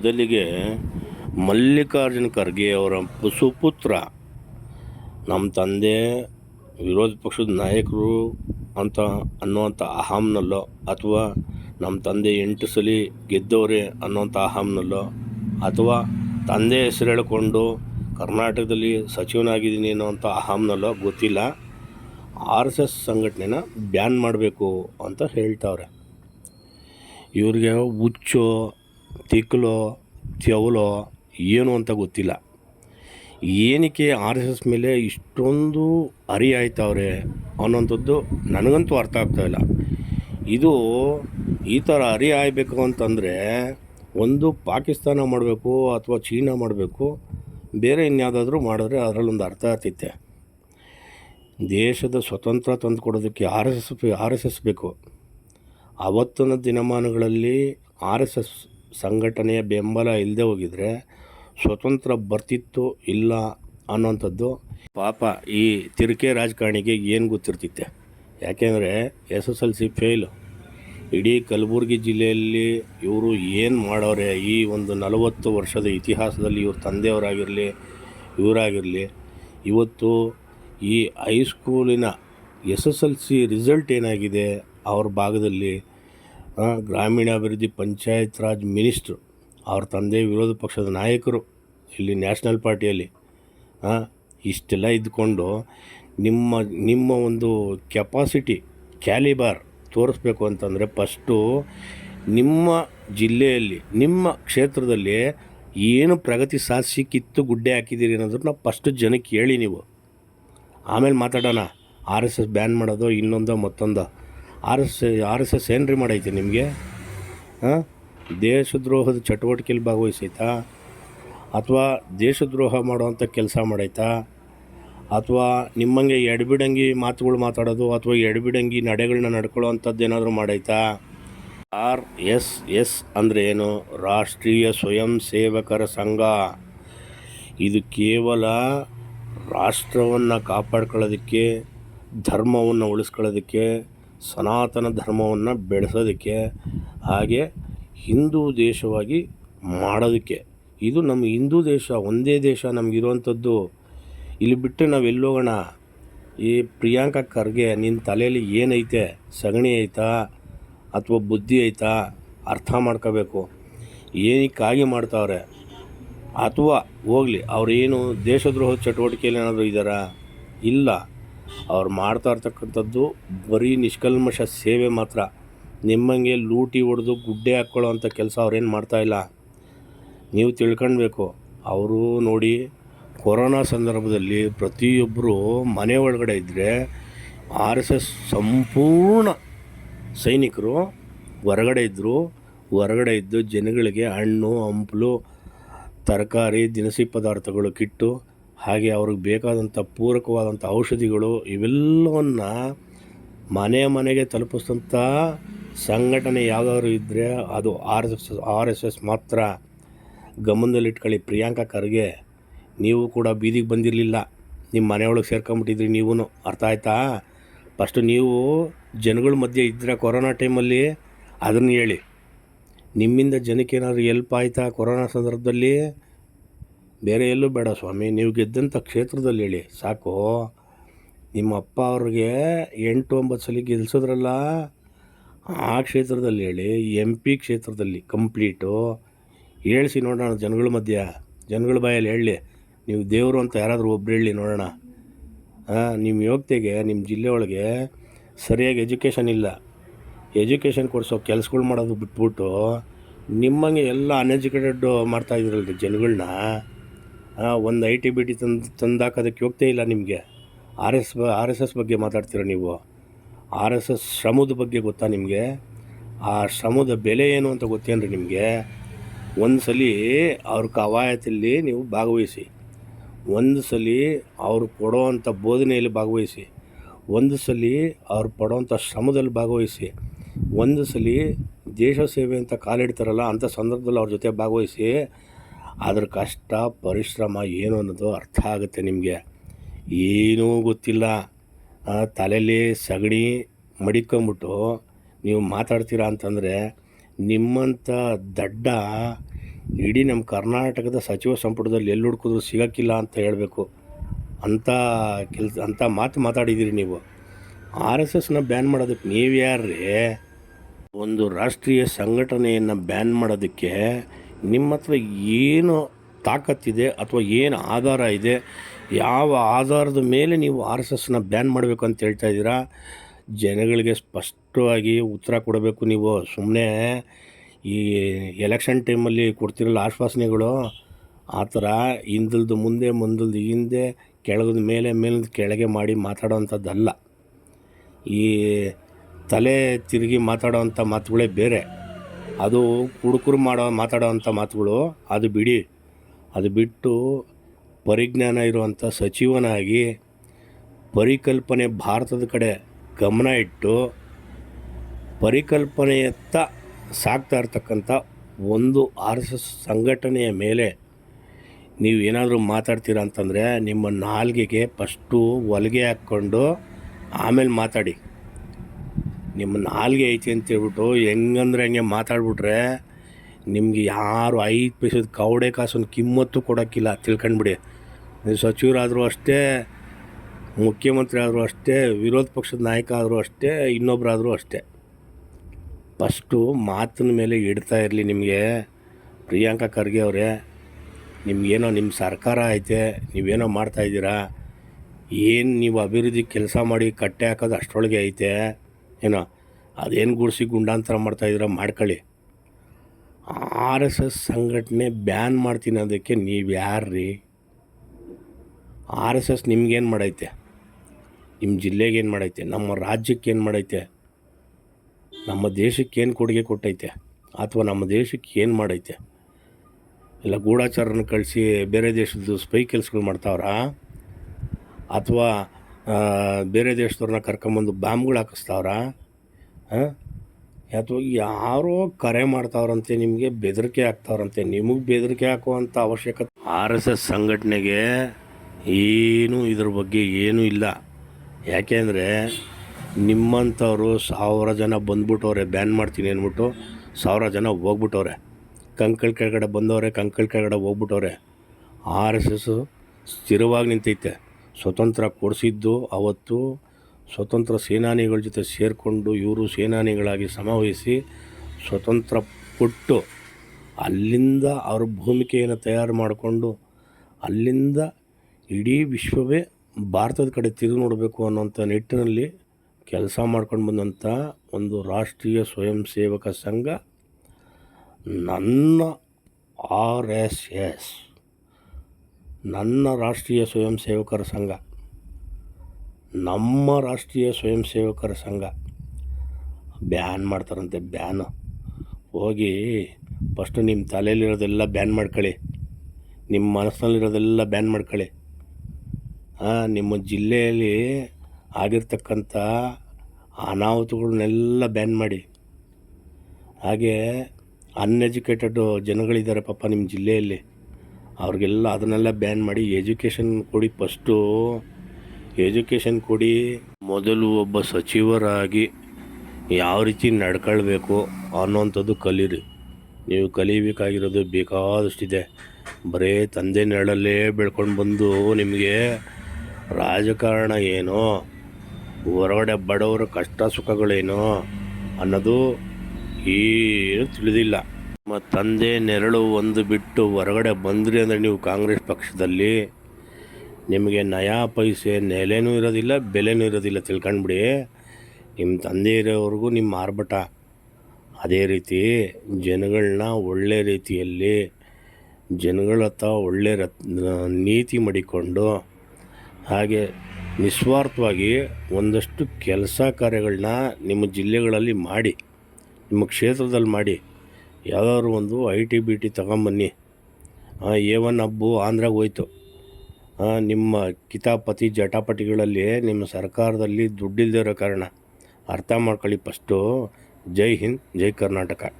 ಮೊದಲಿಗೆ ಮಲ್ಲಿಕಾರ್ಜುನ ಖರ್ಗೆ ಅವರ ಸುಪುತ್ರ, ನಮ್ಮ ತಂದೆ ವಿರೋಧ ಪಕ್ಷದ ನಾಯಕರು ಅಂತ ಅನ್ನುವಂಥ ಅಹಂನಲ್ಲೋ ಅಥವಾ ನಮ್ಮ ತಂದೆ ಎಂಟು ಸಲ ಗೆದ್ದವರೇ ಅನ್ನೋಂಥ ಅಹಂನಲ್ಲೋ ಅಥವಾ ತಂದೆ ಹೆಸರು ಹೇಳಿಕೊಂಡು ಕರ್ನಾಟಕದಲ್ಲಿ ಸಚಿವನಾಗಿದ್ದೀನಿ ಅನ್ನೋಂಥ ಅಹಂನಲ್ಲೋ ಗೊತ್ತಿಲ್ಲ. ಆರ್ ಎಸ್ ಎಸ್ ಸಂಘಟನೆನ ಬ್ಯಾನ್ ಮಾಡಬೇಕು ಅಂತ ಹೇಳ್ತಾವ್ರೆ. ಇವ್ರಿಗೆ ಹುಚ್ಚೋ ತಿಕ್ಕಲೋ ತೆವಲೋ ಏನು ಅಂತ ಗೊತ್ತಿಲ್ಲ. ಏನಕ್ಕೆ ಆರ್ ಎಸ್ ಎಸ್ ಮೇಲೆ ಇಷ್ಟೊಂದು ಅರಿ ಆಯ್ತವ್ರೆ ಅನ್ನೋಂಥದ್ದು ನನಗಂತೂ ಅರ್ಥ ಆಗ್ತಾ ಇಲ್ಲ. ಇದು ಈ ಥರ ಅರಿ ಆಯ್ಬೇಕು ಅಂತಂದರೆ ಒಂದು ಪಾಕಿಸ್ತಾನ ಮಾಡಬೇಕು ಅಥವಾ ಚೀನಾ ಮಾಡಬೇಕು, ಬೇರೆ ಇನ್ಯಾವುದಾದ್ರೂ ಮಾಡಿದ್ರೆ ಅದರಲ್ಲೊಂದು ಅರ್ಥ ಆಗ್ತೈತೆ ದೇಶದ ಸ್ವತಂತ್ರ ತಂದು ಕೊಡೋದಕ್ಕೆ R S S, R S S ಬೇಕು. ಆವತ್ತಿನ ದಿನಮಾನಗಳಲ್ಲಿ ಆರ್ ಎಸ್ ಎಸ್ ಸಂಘಟನೆಯ ಬೆಂಬಲ ಇಲ್ಲದೆ ಹೋಗಿದ್ರೆ ಸ್ವತಂತ್ರ ಬರ್ತಿತ್ತು ಇಲ್ಲ ಅನ್ನೋಂಥದ್ದು ಪಾಪ ಈ ತಿರುಕೆ ರಾಜಕಾರಣಿಗೆ ಏನು ಗೊತ್ತಿರ್ತಿತ್ತೆ? ಯಾಕೆಂದರೆ S S L C fail ಇಡೀ ಕಲಬುರಗಿ ಜಿಲ್ಲೆಯಲ್ಲಿ ಇವರು ಏನು ಮಾಡೋರೆ? ಈ ಒಂದು ನಲವತ್ತು ವರ್ಷದ ಇತಿಹಾಸದಲ್ಲಿ ಇವ್ರ ತಂದೆಯವರಾಗಿರಲಿ, ಇವರಾಗಿರಲಿ, ಇವತ್ತು ಈ ಹೈಸ್ಕೂಲಿನ S S L C result ಏನಾಗಿದೆ? ಅವ್ರ ಭಾಗದಲ್ಲಿ ಗ್ರಾಮೀಣಾಭಿವೃದ್ಧಿ ಪಂಚಾಯತ್ ರಾಜ್ ಮಿನಿಸ್ಟ್ರು, ಅವ್ರ ತಂದೆ ವಿರೋಧ ಪಕ್ಷದ ನಾಯಕರು ಇಲ್ಲಿ ನ್ಯಾಷನಲ್ ಪಾರ್ಟಿಯಲ್ಲಿ ಇಷ್ಟೆಲ್ಲ ಇದ್ದುಕೊಂಡು ನಿಮ್ಮ ನಿಮ್ಮ ಒಂದು ಕೆಪಾಸಿಟಿ, ಕ್ಯಾಲಿಬಾರ್ ತೋರಿಸ್ಬೇಕು ಅಂತಂದರೆ ಫಸ್ಟು ನಿಮ್ಮ ಜಿಲ್ಲೆಯಲ್ಲಿ, ನಿಮ್ಮ ಕ್ಷೇತ್ರದಲ್ಲಿ ಏನು ಪ್ರಗತಿ ಸಾಧಿಸಿ ಕಿತ್ತು ಗುಡ್ಡೆ ಹಾಕಿದ್ದೀರಿ ಅನ್ನೋದನ್ನ ಫಸ್ಟು ಜನಕ್ಕೆ ಹೇಳಿ ನೀವು. ಆಮೇಲೆ ಮಾತಾಡೋಣ. ಆರ್ ಎಸ್ ಎಸ್ ಬ್ಯಾನ್ ಮಾಡೋದು, ಇನ್ನೊಂದೋ, ಮತ್ತೊಂದೋ. R S R S S ಏನ್ರಿ ಮಾಡೈತಿ ನಿಮಗೆ? ಹಾಂ? ದೇಶದ್ರೋಹದ ಚಟುವಟಿಕೆಯಲ್ಲಿ ಭಾಗವಹಿಸೈತಾ? ಅಥವಾ ದೇಶದ್ರೋಹ ಮಾಡುವಂಥ ಕೆಲಸ ಮಾಡೈತಾ? ಅಥವಾ ನಿಮ್ಮಂಗೆ ಎಡಬಿಡಂಗಿ ಮಾತುಗಳು ಮಾತಾಡೋದು ಅಥವಾ ಎಡಬಿಡಂಗಿ ನಡೆಗಳನ್ನ ನಡ್ಕೊಳ್ಳೋ ಅಂಥದ್ದು ಏನಾದರೂ ಮಾಡೈತಾ? ಆರ್ ಎಸ್ ಎಸ್ ಅಂದರೆ ಏನು? ರಾಷ್ಟ್ರೀಯ ಸ್ವಯಂ ಸೇವಕರ ಸಂಘ. ಇದು ಕೇವಲ ರಾಷ್ಟ್ರವನ್ನು ಕಾಪಾಡ್ಕೊಳ್ಳೋದಕ್ಕೆ, ಧರ್ಮವನ್ನು ಉಳಿಸ್ಕೊಳ್ಳೋದಕ್ಕೆ ಸನಾತನ ಧರ್ಮವನ್ನು ಬೆಳೆಸೋದಕ್ಕೆ, ಹಾಗೆ ಹಿಂದೂ ದೇಶವಾಗಿ ಮಾಡೋದಕ್ಕೆ. ಇದು ನಮ್ಮ ಹಿಂದೂ ದೇಶ, ಒಂದೇ ದೇಶ ನಮಗಿರುವಂಥದ್ದು. ಇಲ್ಲಿ ಬಿಟ್ಟರೆ ನಾವು ಎಲ್ಲೋಗೋಣ ಈ ಪ್ರಿಯಾಂಕಾ ಖರ್ಗೆ ನಿನ್ನ ತಲೆಯಲ್ಲಿ ಏನೈತೆ? ಸಗಣಿ ಐತಾ? ಅಥವಾ ಬುದ್ಧಿ ಐತಾ? ಅರ್ಥ ಮಾಡ್ಕೋಬೇಕು. ಏನಕ್ಕಾಗಿ ಮಾಡ್ತಾವ್ರೆ? ಅಥವಾ ಹೋಗಲಿ, ಅವರೇನು ದೇಶದ್ರೋಹ ಚಟುವಟಿಕೆಯಲ್ಲಿ ಏನಾದರೂ ಇದ್ದಾರಾ? ಇಲ್ಲ. ಅವ್ರು ಮಾಡ್ತಾ ಇರ್ತಕ್ಕಂಥದ್ದು ಬರೀ ನಿಷ್ಕಲ್ಮಶ ಸೇವೆ ಮಾತ್ರ. ನಿಮ್ಮಂಗೆ ಲೂಟಿ ಹೊಡೆದು ಗುಡ್ಡೆ ಹಾಕ್ಕೊಳ್ಳೋ ಅಂಥ ಕೆಲಸ ಅವ್ರೇನು ಮಾಡ್ತಾಯಿಲ್ಲ ನೀವು ತಿಳ್ಕೊಳ್ಬೇಕು ಅವರು ನೋಡಿ ಕೊರೋನಾ ಸಂದರ್ಭದಲ್ಲಿ ಪ್ರತಿಯೊಬ್ಬರು ಮನೆ ಒಳಗಡೆ ಇದ್ದರೆ ಆರ್ ಎಸ್ ಎಸ್ ಸಂಪೂರ್ಣ ಸೈನಿಕರು ಹೊರಗಡೆ ಇದ್ದರು ಹೊರಗಡೆ ಇದ್ದು ಜನಗಳಿಗೆ ಹಣ್ಣು, ಹಂಪಲು, ತರಕಾರಿ, ದಿನಸಿ ಪದಾರ್ಥಗಳು, ಕಿಟ್ಟು ಹಾಗೆ ಅವ್ರಿಗೆ ಬೇಕಾದಂಥ ಪೂರಕವಾದಂಥ ಔಷಧಿಗಳು ಇವೆಲ್ಲವನ್ನು ಮನೆ ಮನೆಗೆ ತಲುಪಿಸಿದಂಥ ಸಂಘಟನೆ ಯಾವುದಾದ್ರು ಇದ್ದರೆ ಅದು R S S, R S S ಮಾತ್ರ ಗಮನದಲ್ಲಿಟ್ಕೊಳ್ಳಿ. ಪ್ರಿಯಾಂಕಾ ಖರ್ಗೆ, ನೀವು ಕೂಡ ಬೀದಿಗೆ ಬಂದಿರಲಿಲ್ಲ. ನಿಮ್ಮ ಮನೆಯೊಳಗೆ ಸೇರ್ಕೊಂಬಿಟ್ಟಿದ್ರಿ ನೀವೂ ಅರ್ಥ ಆಯ್ತಾ? ಫಸ್ಟು ನೀವು ಜನಗಳ ಮಧ್ಯೆ ಇದ್ದರೆ ಕೊರೋನಾ ಟೈಮಲ್ಲಿ ಅದನ್ನು ಹೇಳಿ. ನಿಮ್ಮಿಂದ ಜನಕ್ಕೆ ಏನಾದರೂ ಎಲ್ಪ್ ಆಯಿತಾ ಕೊರೋನಾ ಸಂದರ್ಭದಲ್ಲಿ? ಬೇರೆ ಎಲ್ಲೂ ಬೇಡ ಸ್ವಾಮಿ, ನೀವು ಗೆದ್ದಂಥ ಕ್ಷೇತ್ರದಲ್ಲಿ ಹೇಳಿ. ಸಾಕು. ನಿಮ್ಮ ಅಪ್ಪ ಅವ್ರಿಗೆ ಎಂಟು ಒಂಬತ್ತು ಸಲ ಗೆಲ್ಸಿದ್ರಲ್ಲ, ಆ ಕ್ಷೇತ್ರದಲ್ಲಿ ಹೇಳಿ ಎಂ ಪಿ ಕ್ಷೇತ್ರದಲ್ಲಿ ಕಂಪ್ಲೀಟು. ಹೇಳಿಸಿ ನೋಡೋಣ ಜನಗಳ ಮಧ್ಯ, ಜನಗಳ ಬಾಯಲ್ಲಿ ಹೇಳಿ. ನೀವು ದೇವರು ಅಂತ ಯಾರಾದರೂ ಒಬ್ರು ಹೇಳಿ ನೋಡೋಣ. ನಿಮ್ಮ ಯೋಗ್ಯತೆಗೆ, ನಿಮ್ಮ ಜಿಲ್ಲೆ ಒಳಗೆ ಸರಿಯಾಗಿ ಎಜುಕೇಷನ್ ಇಲ್ಲ. ಎಜುಕೇಷನ್ ಕೊಡಿಸೋ ಕೆಲಸಗಳು ಮಾಡೋದು ಬಿಟ್ಬಿಟ್ಟು ನಿಮ್ಮಂಗೆ ಎಲ್ಲ ಅನ್ಎಜುಕೇಟೆಡ್ ಮಾಡ್ತಾಯಿದ್ರಲ್ರಿ ಜನಗಳನ್ನ ಒಂದು ಐ ಟಿ ಬಿ ಟಿ ತಂದು ತಂದಾಕೋದಕ್ಕೆ ಹೋಗ್ತೇ ಇಲ್ಲ ನಿಮಗೆ. ಆರ್ ಎಸ್ ಬ ಆರ್ ಎಸ್ ಎಸ್ ಬಗ್ಗೆ ಮಾತಾಡ್ತೀರ ನೀವು? ಆರ್ ಎಸ್ ಎಸ್ ಶ್ರಮದ ಬಗ್ಗೆ ಗೊತ್ತಾ ನಿಮಗೆ? ಆ ಶ್ರಮದ ಬೆಲೆ ಏನು ಅಂತ ಗೊತ್ತೇನ್ರಿ ನಿಮಗೆ? ಒಂದು ಸಲ ಅವ್ರ ಕವಾಯತಲ್ಲಿ ನೀವು ಭಾಗವಹಿಸಿ. ಒಂದು ಸಲ ಅವ್ರು ಕೊಡೋವಂಥ ಬೋಧನೆಯಲ್ಲಿ ಭಾಗವಹಿಸಿ. ಒಂದು ಸಲ ಅವ್ರು ಪಡೋವಂಥ ಶ್ರಮದಲ್ಲಿ ಭಾಗವಹಿಸಿ. ಒಂದು ಸಲ ದೇಶ ಸೇವೆ ಅಂತ ಕಾಲಿಡ್ತಾರಲ್ಲ, ಅಂಥ ಸಂದರ್ಭದಲ್ಲಿ ಅವ್ರ ಜೊತೆ ಭಾಗವಹಿಸಿ. ಅದ್ರ ಕಷ್ಟ, ಪರಿಶ್ರಮ ಏನು ಅನ್ನೋದು ಅರ್ಥ ಆಗುತ್ತೆ ನಿಮಗೆ. ಏನೂ ಗೊತ್ತಿಲ್ಲ. ತಲೆಯಲ್ಲಿ ಸಗಣಿ ಮಡಿಕೊಂಬಿಟ್ಟು ನೀವು ಮಾತಾಡ್ತೀರಾ ಅಂತಂದರೆ ನಿಮ್ಮಂಥ ದಡ್ಡ ಇಡೀ ನಮ್ಮ ಕರ್ನಾಟಕದ ಸಚಿವ ಸಂಪುಟದಲ್ಲಿ ಎಲ್ಲಿ ಹುಡುಕಿದ್ರು ಸಿಗೋಕ್ಕಿಲ್ಲ ಅಂತ ಹೇಳಬೇಕು. ಅಂತ ಕೆಲಸ, ಅಂಥ ಮಾತು ಮಾತಾಡಿದ್ದೀರಿ ನೀವು. ಆರ್ ಎಸ್ ಎಸ್ನ ಬ್ಯಾನ್ ಮಾಡೋದಕ್ಕೆ ನೀವು ಯಾರ್ರೀ ಒಂದು ರಾಷ್ಟ್ರೀಯ ಸಂಘಟನೆಯನ್ನು ಬ್ಯಾನ್ ಮಾಡೋದಕ್ಕೆ ನಿಮ್ಮ ಹತ್ರ ಏನು ತಾಕತ್ತಿದೆ ಅಥವಾ ಏನು ಆಧಾರ ಇದೆ, ಯಾವ ಆಧಾರದ ಮೇಲೆ ನೀವು ಆರ್ ಎಸ್ ಎಸ್ನ ಬ್ಯಾನ್ ಮಾಡಬೇಕು ಅಂತ ಹೇಳ್ತಾ ಇದ್ದೀರಾ? ಜನಗಳಿಗೆ ಸ್ಪಷ್ಟವಾಗಿ ಉತ್ತರ ಕೊಡಬೇಕು ನೀವು. ಸುಮ್ಮನೆ ಈ ಎಲೆಕ್ಷನ್ ಟೈಮಲ್ಲಿ ಕೊಡ್ತಿರಲ್ಲ ಆಶ್ವಾಸನೆಗಳು, ಆ ಥರ ಹಿಂದಲ್ದು ಮುಂದೆ, ಮುಂದಲ್ದು ಹಿಂದೆ, ಕೆಳಗದ ಮೇಲೆ, ಮೇಲಿಂದ ಕೆಳಗೆ ಮಾಡಿ ಮಾತಾಡೋವಂಥದ್ದಲ್ಲ. ಈ ತಲೆ ತಿರುಗಿ ಮಾತಾಡೋವಂಥ ಮಾತುಗಳೇ ಬೇರೆ. ಅದು ಕುಡುಕರು ಮಾಡೋ ಮಾತಾಡೋವಂಥ ಮಾತುಗಳು, ಅದು ಬಿಡಿ. ಅದು ಬಿಟ್ಟು ಪರಿಜ್ಞಾನ ಇರುವಂಥ ಸಚಿವನಾಗಿ ಪರಿಕಲ್ಪನೆ ಭಾರತದ ಕಡೆ ಗಮನ ಇಟ್ಟು ಪರಿಕಲ್ಪನೆಯತ್ತ ಸಾಕ್ತಾ ಇರ್ತಕ್ಕಂಥ ಒಂದು ಆರ್ ಎಸ್ ಎಸ್ ಸಂಘಟನೆಯ ಮೇಲೆ ನೀವು ಏನಾದರೂ ಮಾತಾಡ್ತೀರಾ ಅಂತಂದರೆ ನಿಮ್ಮ ನಾಲ್ಗೆಗೆ ಫಸ್ಟು ಹೊಲಿಗೆ ಹಾಕ್ಕೊಂಡು ಆಮೇಲೆ ಮಾತಾಡಿ. ನಿಮ್ಮ ನಾಲ್ಗೆ ಐತಿ ಅಂತ ಹೇಳ್ಬಿಟ್ಟು ಹೆಂಗಂದ್ರೆ ಹಂಗೆ ಮಾತಾಡ್ಬಿಟ್ರೆ ನಿಮಗೆ ಯಾರು ಐದು ಪೈಸದ ಕವಡೆ ಕಾಸನ್ನು ಕಿಮ್ಮತ್ತು ಕೊಡೋಕ್ಕಿಲ್ಲ, ತಿಳ್ಕೊಂಡ್ಬಿಡಿ. ನೀವು ಸಚಿವರಾದರೂ ಅಷ್ಟೇ ಮುಖ್ಯಮಂತ್ರಿ ಆದರೂ ಅಷ್ಟೇ, ವಿರೋಧ ಪಕ್ಷದ ನಾಯಕ ಆದರೂ ಅಷ್ಟೇ ಇನ್ನೊಬ್ಬರಾದರೂ ಅಷ್ಟೇ. ಫಸ್ಟು ಮಾತಿನ ಮೇಲೆ ಇಡ್ತಾ ಇರಲಿ ನಿಮಗೆ. ಪ್ರಿಯಾಂಕಾ ಖರ್ಗೆ ಅವರೇ, ನಿಮಗೇನೋ ನಿಮ್ಮ ಸರ್ಕಾರ ಐತೆ, ನೀವೇನೋ ಮಾಡ್ತಾಯಿದ್ದೀರಾ ಏನು ನೀವು ಅಭಿವೃದ್ಧಿ ಕೆಲಸ ಮಾಡಿ ಕಟ್ಟೆ ಹಾಕೋದು ಅಷ್ಟರೊಳಗೆ ಐತೆ. ಏನೋ, ಅದೇನು ಗುಡಿಸಿ ಗುಂಡಾಂತರ ಮಾಡ್ತಾಯಿದ್ರೆ ಮಾಡ್ಕೊಳ್ಳಿ. ಆರ್ ಎಸ್ ಎಸ್ ಸಂಘಟನೆ ಬ್ಯಾನ್ ಮಾಡ್ತೀನಿ ಅದಕ್ಕೆ ನೀವು ಯಾರ್ರೀ? ಆರ್ ಎಸ್ ಎಸ್ ನಿಮ್ಗೇನು ಮಾಡೈತೆ? ನಿಮ್ಮ ಜಿಲ್ಲೆಗೆ ಏನು ಮಾಡೈತೆ? ನಮ್ಮ ರಾಜ್ಯಕ್ಕೆ ಏನು ಮಾಡೈತೆ? ನಮ್ಮ ದೇಶಕ್ಕೆ ಏನು ಕೊಡುಗೆ ಕೊಟ್ಟೈತೆ? ಅಥವಾ ನಮ್ಮ ದೇಶಕ್ಕೆ ಏನು ಮಾಡೈತೆ? ಇಲ್ಲ ಗೂಢಾಚಾರನ ಕಳಿಸಿ ಬೇರೆ ದೇಶದ್ದು ಸ್ಪೈ ಕೆಲಸಗಳು ಮಾಡ್ತಾವ್ರಾ? ಅಥವಾ ಬೇರೆ ದೇಶದವ್ರನ್ನ ಕರ್ಕೊಂಬಂದು ಬ್ಯಾಂಬ್ಗಳು ಹಾಕಿಸ್ತಾವ್ರೆ? ಅಥವಾ ಯಾರೋ ಕರೆ ಮಾಡ್ತಾವ್ರಂತೆ, ನಿಮಗೆ ಬೆದರಿಕೆ ಹಾಕ್ತಾವ್ರಂತೆ. ನಿಮಗೆ ಬೆದರಿಕೆ ಹಾಕುವಂಥ ಅವಶ್ಯಕತೆ. ಆರ್ ಎಸ್ ಎಸ್ ಸಂಘಟನೆಗೆ ಏನೂ ಇದ್ರ ಬಗ್ಗೆ ಏನೂ ಇಲ್ಲ. ಯಾಕೆಂದರೆ ನಿಮ್ಮಂಥವ್ರು ಸಾವಿರ ಜನ ಬಂದ್ಬಿಟ್ಟವ್ರೆ, ಬ್ಯಾನ್ ಮಾಡ್ತೀನಿ ಅಂದ್ಬಿಟ್ಟು ಸಾವಿರ ಜನ ಹೋಗ್ಬಿಟ್ಟವ್ರೆ. ಕಂಕಳ ಕೆಳಗಡೆ ಬಂದವ್ರೆ, ಕಂಕಳ ಕೆಳಗಡೆ ಹೋಗ್ಬಿಟ್ಟವ್ರೆ. ಆರ್ ಎಸ್ ಎಸ್ಸು ಸ್ಥಿರವಾಗಿ ನಿಂತೈತೆ. ಸ್ವತಂತ್ರ ಕೊಡಿಸಿದ್ದು, ಅವತ್ತು ಸ್ವತಂತ್ರ ಸೇನಾನಿಗಳ ಜೊತೆ ಸೇರಿಕೊಂಡು ಇವರು ಸೇನಾನಿಗಳಾಗಿ ಸಮವಹಿಸಿ ಸ್ವತಂತ್ರ ಕೊಟ್ಟು ಅಲ್ಲಿಂದ ಅವ್ರ ಭೂಮಿಕೆಯನ್ನು ತಯಾರು ಮಾಡಿಕೊಂಡು ಅಲ್ಲಿಂದ ಇಡೀ ವಿಶ್ವವೇ ಭಾರತದ ಕಡೆ ತಿರುಗಿ ನೋಡಬೇಕು ಅನ್ನೋಂಥ ನಿಟ್ಟಿನಲ್ಲಿ ಕೆಲಸ ಮಾಡ್ಕೊಂಡು ಬಂದಂಥ ಒಂದು ರಾಷ್ಟ್ರೀಯ ಸ್ವಯಂ ಸೇವಕ ಸಂಘ ನನ್ನ ಆರ್ ಎಸ್ ಎಸ್. ನನ್ನ ರಾಷ್ಟ್ರೀಯ ಸ್ವಯಂ ಸೇವಕರ ಸಂಘ. ನಮ್ಮ ರಾಷ್ಟ್ರೀಯ ಸ್ವಯಂ ಸೇವಕರ ಸಂಘ. ಬ್ಯಾನ್ ಮಾಡ್ತಾರಂತೆ, ಬ್ಯಾನು. ಹೋಗಿ ಫಸ್ಟು ನಿಮ್ಮ ತಲೆಯಲ್ಲಿರೋದೆಲ್ಲ ಬ್ಯಾನ್ ಮಾಡ್ಕೊಳ್ಳಿ. ನಿಮ್ಮ ಮನಸ್ಸಿನಲ್ಲಿರೋದೆಲ್ಲ ಬ್ಯಾನ್ ಮಾಡ್ಕೊಳ್ಳಿ. ಹಾಂ, ನಿಮ್ಮ ಜಿಲ್ಲೆಯಲ್ಲಿ ಆಗಿರ್ತಕ್ಕಂಥ ಅನಾಹುತಗಳನ್ನೆಲ್ಲ ಬ್ಯಾನ್ ಮಾಡಿ. ಹಾಗೆ ಅನ್ಎಜುಕೇಟೆಡ್ ಜನಗಳಿದ್ದಾರೆ ಪಾಪ ನಿಮ್ಮ ಜಿಲ್ಲೆಯಲ್ಲಿ. ಅವ್ರಿಗೆಲ್ಲ ಅದನ್ನೆಲ್ಲ ಬ್ಯಾನ್ ಮಾಡಿ ಎಜುಕೇಷನ್ ಕೊಡಿ ಫಸ್ಟು ಎಜುಕೇಷನ್ ಕೊಡಿ. ಮೊದಲು ಒಬ್ಬ ಸಚಿವರಾಗಿ ಯಾವ ರೀತಿ ನಡ್ಕೊಳ್ಬೇಕು ಅನ್ನೋವಂಥದ್ದು ಕಲೀರಿ. ನೀವು ಕಲಿಬೇಕಾಗಿರೋದು ಬೇಕಾದಷ್ಟಿದೆ. ಬರೀ ತಂದೆ ನೆರಳಲ್ಲೇ ಬೆಳ್ಕೊಂಡು ಬಂದು ನಿಮಗೆ ರಾಜಕಾರಣ ಏನೋ? ಹೊರಗಡೆ ಬಡವರ ಕಷ್ಟ ಸುಖಗಳೇನು? ಅನ್ನೋದು ಏನು ತಿಳಿದಿಲ್ಲ. ನಿಮ್ಮ ತಂದೆ ನೆರಳು ಒಂದು ಬಿಟ್ಟು ಹೊರಗಡೆ ಬಂದ್ರಿ ಅಂದರೆ ನೀವು ಕಾಂಗ್ರೆಸ್ ಪಕ್ಷದಲ್ಲಿ, ನಿಮಗೆ ನಯಾ ಪೈಸೆ ನೆಲೆನೂ ಇರೋದಿಲ್ಲ, ಬೆಲೆನೂ ಇರೋದಿಲ್ಲ ತಿಳ್ಕೊಂಡ್ಬಿಡಿ. ನಿಮ್ಮ ತಂದೆ ಇರೋವರೆಗೂ ನಿಮ್ಮ ಆರ್ಭಟ. ಅದೇ ರೀತಿ ಜನಗಳನ್ನ ಒಳ್ಳೆ ರೀತಿಯಲ್ಲಿ, ಜನಗಳ ಹತ್ರ ಒಳ್ಳೆ ರತ್, ನೀತಿ ಮಡಿಕೊಂಡು, ಹಾಗೆ ನಿಸ್ವಾರ್ಥವಾಗಿ ಒಂದಷ್ಟು ಕೆಲಸ ಕಾರ್ಯಗಳನ್ನ ನಿಮ್ಮ ಜಿಲ್ಲೆಗಳಲ್ಲಿ ಮಾಡಿ, ನಿಮ್ಮ ಕ್ಷೇತ್ರದಲ್ಲಿ ಮಾಡಿ. ಯಾವುದಾದ್ರು ಒಂದು ಐ ಟಿ ಬಿ ಟಿ ತಗೊಂಬನ್ನಿ. ಎ ಒನ್ ಹಬ್ಬು ಆಂಧ್ರಾಗೆ ಹೋಯ್ತು. ನಿಮ್ಮ ಕಿತಾಪತಿ ಜಟಾಪಟಿಗಳಲ್ಲಿ ನಿಮ್ಮ ಸರ್ಕಾರದಲ್ಲಿ ದುಡ್ಡಿಲ್ಲದೆ ಇರೋ ಕಾರಣ ಅರ್ಥ ಮಾಡ್ಕೊಳ್ಳಿ ಫಸ್ಟು. ಜೈ ಹಿಂದ್, ಜೈ ಕರ್ನಾಟಕ.